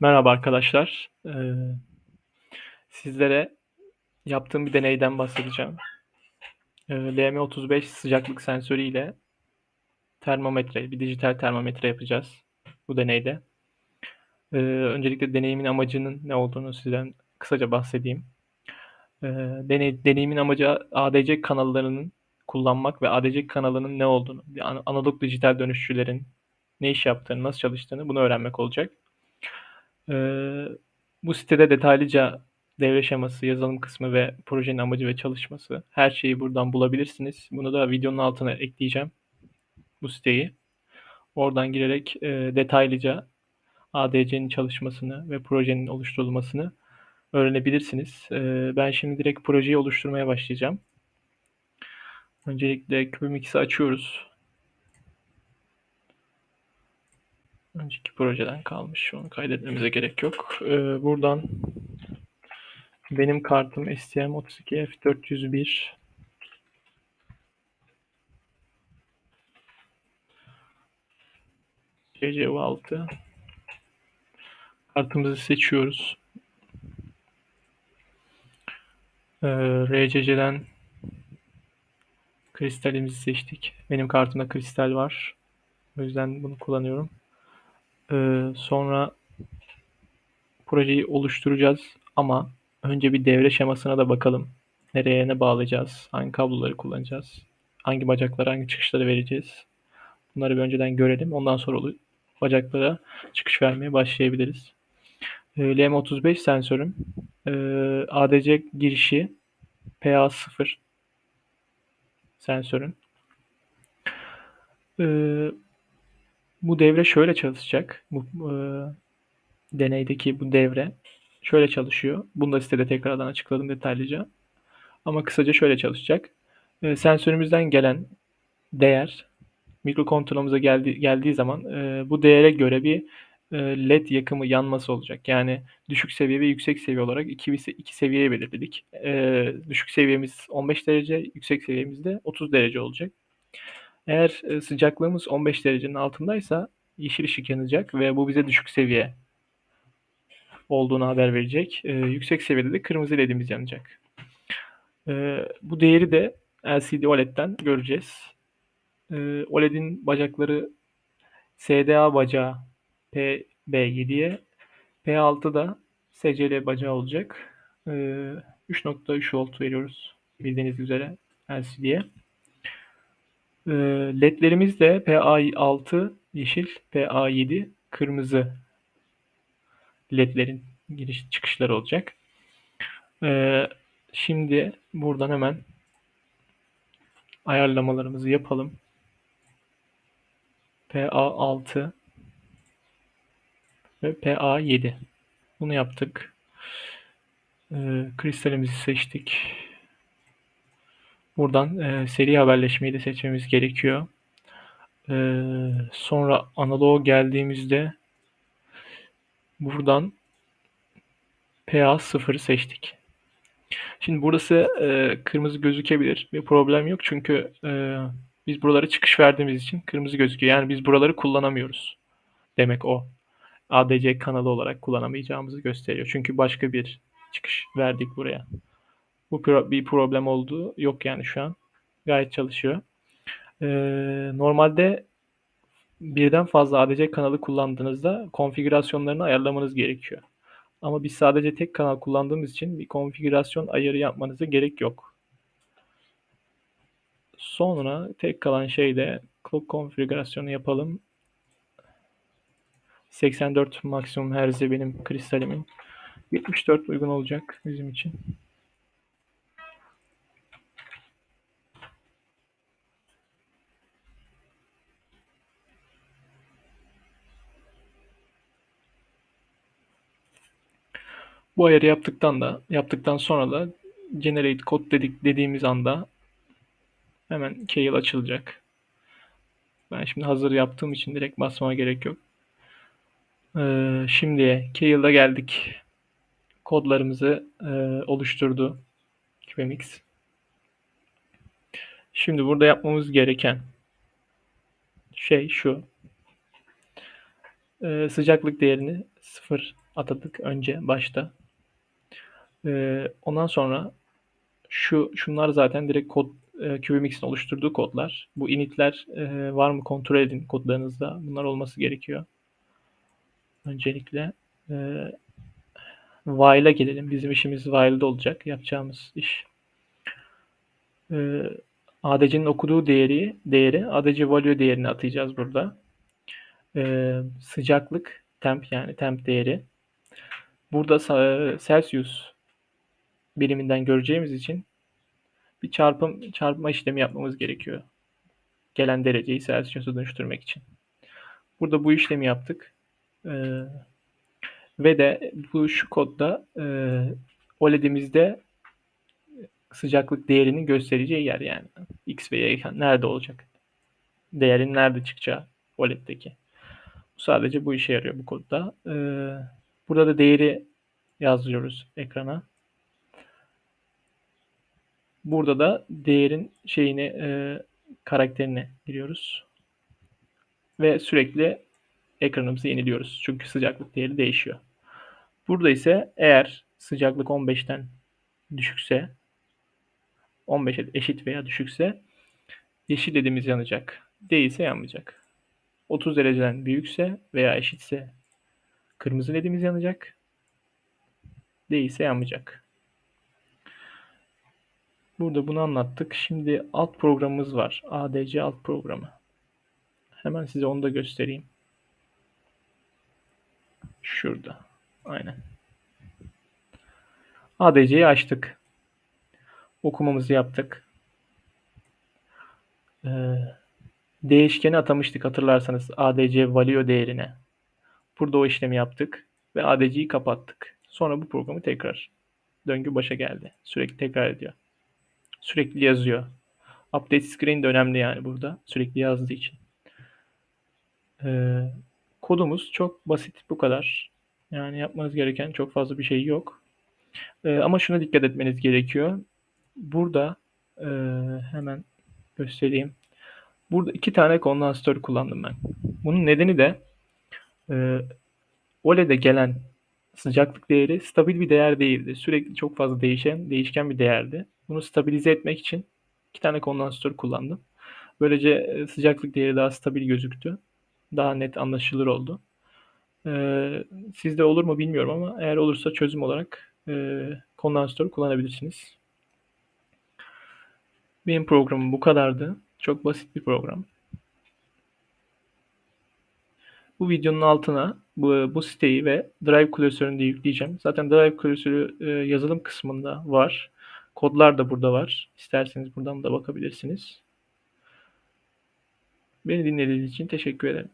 Merhaba arkadaşlar. Ee, sizlere yaptığım bir deneyden bahsedeceğim. Ee, LM35 sıcaklık sensörü ile termometre, bir dijital termometre yapacağız bu deneyde. Ee, öncelikle deneyimin amacının ne olduğunu sizden kısaca bahsedeyim. Ee, deney, deneyimin amacı ADC kanallarının kullanmak ve ADC kanalının ne olduğunu, analog dijital dönüşçülerin ne iş yaptığını, nasıl çalıştığını bunu öğrenmek olacak. Ee, bu sitede detaylıca devre şeması, yazılım kısmı ve projenin amacı ve çalışması her şeyi buradan bulabilirsiniz. Bunu da videonun altına ekleyeceğim bu siteyi. Oradan girerek e, detaylıca ADC'nin çalışmasını ve projenin oluşturulmasını öğrenebilirsiniz. E, ben şimdi direkt projeyi oluşturmaya başlayacağım. Öncelikle Kubemix'i açıyoruz. Önceki projeden kalmış. Onu kaydetmemize gerek yok. Ee, buradan benim kartım STM32F401 CCU6 kartımızı seçiyoruz. Ee, RCC'den kristalimizi seçtik. Benim kartımda kristal var. O yüzden bunu kullanıyorum. Ee, sonra projeyi oluşturacağız ama önce bir devre şemasına da bakalım. Nereye ne bağlayacağız? Hangi kabloları kullanacağız? Hangi bacaklara hangi çıkışları vereceğiz? Bunları bir önceden görelim. Ondan sonra bacaklara çıkış vermeye başlayabiliriz. Ee, LM35 sensörüm. Ee, ADC girişi PA0 sensörün. Bu devre şöyle çalışacak. Bu e, deneydeki bu devre şöyle çalışıyor. Bunu da sitede tekrardan açıkladım detaylıca. Ama kısaca şöyle çalışacak. E, sensörümüzden gelen değer mikrokontrolümüze geldi, geldiği zaman e, bu değere göre bir e, led yakımı yanması olacak. Yani düşük seviye ve yüksek seviye olarak iki, iki seviyeye belirledik. E, düşük seviyemiz 15 derece, yüksek seviyemiz de 30 derece olacak. Eğer e, sıcaklığımız 15 derecenin altındaysa yeşil ışık yanacak ve bu bize düşük seviye olduğunu haber verecek. E, yüksek seviyede de kırmızı ledimiz yanacak. E, bu değeri de LCD OLED'den göreceğiz. E, OLED'in bacakları SDA bacağı PB7'ye, P6 da SCL bacağı olacak. E, 3.3 volt veriyoruz bildiğiniz üzere LCD'ye. E, LED'lerimiz de PA6 yeşil, PA7 kırmızı ledlerin giriş çıkışları olacak. Ee, şimdi buradan hemen ayarlamalarımızı yapalım. PA6 ve PA7. Bunu yaptık. Ee, kristalimizi seçtik. Buradan e, seri haberleşmeyi de seçmemiz gerekiyor. Ee, sonra analoğa geldiğimizde Buradan PA0'ı seçtik. Şimdi burası e, kırmızı gözükebilir. Bir problem yok çünkü e, biz buralara çıkış verdiğimiz için kırmızı gözüküyor. Yani biz buraları kullanamıyoruz. Demek o. ADC kanalı olarak kullanamayacağımızı gösteriyor. Çünkü başka bir çıkış verdik buraya. Bu pro bir problem olduğu yok yani şu an. Gayet çalışıyor. Ee, normalde birden fazla ADC kanalı kullandığınızda konfigürasyonlarını ayarlamanız gerekiyor. Ama biz sadece tek kanal kullandığımız için bir konfigürasyon ayarı yapmanıza gerek yok. Sonra tek kalan şey de clock konfigürasyonu yapalım. 84 maksimum hertz'e benim kristalimin. 74 uygun olacak bizim için. Bu ayarı yaptıktan da yaptıktan sonra da generate code dedik dediğimiz anda hemen Keil açılacak. Ben şimdi hazır yaptığım için direkt basmama gerek yok. Ee, şimdi Keil'da geldik. Kodlarımızı e, oluşturdu QMX. Şimdi burada yapmamız gereken şey şu. e, sıcaklık değerini sıfır atadık önce başta. E, ondan sonra şu şunlar zaten direkt kod e, Cubemix'in oluşturduğu kodlar. Bu initler e, var mı kontrol edin kodlarınızda. Bunlar olması gerekiyor. Öncelikle e, while'a gelelim. Bizim işimiz while'da olacak. Yapacağımız iş. E, ADC'nin okuduğu değeri, değeri ADC value değerini atayacağız burada. E, sıcaklık temp yani temp değeri. Burada Celsius biriminden göreceğimiz için bir çarpım çarpma işlemi yapmamız gerekiyor. Gelen dereceyi Celsius'a dönüştürmek için. Burada bu işlemi yaptık. Ee, ve de bu şu kodda e, OLED'imizde sıcaklık değerinin göstereceği yer yani. X ve Y nerede olacak? Değerin nerede çıkacağı OLED'deki. Sadece bu işe yarıyor bu kodda. Ee, burada da değeri yazıyoruz ekrana. Burada da değerin şeyini e, karakterini giriyoruz. Ve sürekli ekranımızı yeniliyoruz. Çünkü sıcaklık değeri değişiyor. Burada ise eğer sıcaklık 15'ten düşükse 15'e eşit veya düşükse yeşil ledimiz yanacak. Değilse yanmayacak. 30 dereceden büyükse veya eşitse kırmızı ledimiz yanacak. Değilse yanmayacak. Burada bunu anlattık. Şimdi alt programımız var. ADC alt programı. Hemen size onu da göstereyim. Şurada. Aynen. ADC'yi açtık. Okumamızı yaptık. Ee, değişkeni atamıştık hatırlarsanız ADC value değerine. Burada o işlemi yaptık ve ADC'yi kapattık. Sonra bu programı tekrar döngü başa geldi. Sürekli tekrar ediyor. Sürekli yazıyor. Update screen de önemli yani burada. Sürekli yazdığı için. Ee, kodumuz çok basit bu kadar. Yani yapmanız gereken çok fazla bir şey yok. Ee, ama şuna dikkat etmeniz gerekiyor. Burada e, hemen göstereyim. Burada iki tane kondansatör kullandım ben. Bunun nedeni de e, OLED'e gelen sıcaklık değeri stabil bir değer değildi. Sürekli çok fazla değişen, değişken bir değerdi. Bunu stabilize etmek için iki tane kondansatör kullandım. Böylece e, sıcaklık değeri daha stabil gözüktü. Daha net anlaşılır oldu. Ee, sizde olur mu bilmiyorum ama eğer olursa çözüm olarak e, kondansatör kullanabilirsiniz. Benim programım bu kadardı. Çok basit bir program. Bu videonun altına bu, bu siteyi ve Drive klasörünü de yükleyeceğim. Zaten Drive klasörü e, yazılım kısmında var. Kodlar da burada var. İsterseniz buradan da bakabilirsiniz. Beni dinlediğiniz için teşekkür ederim.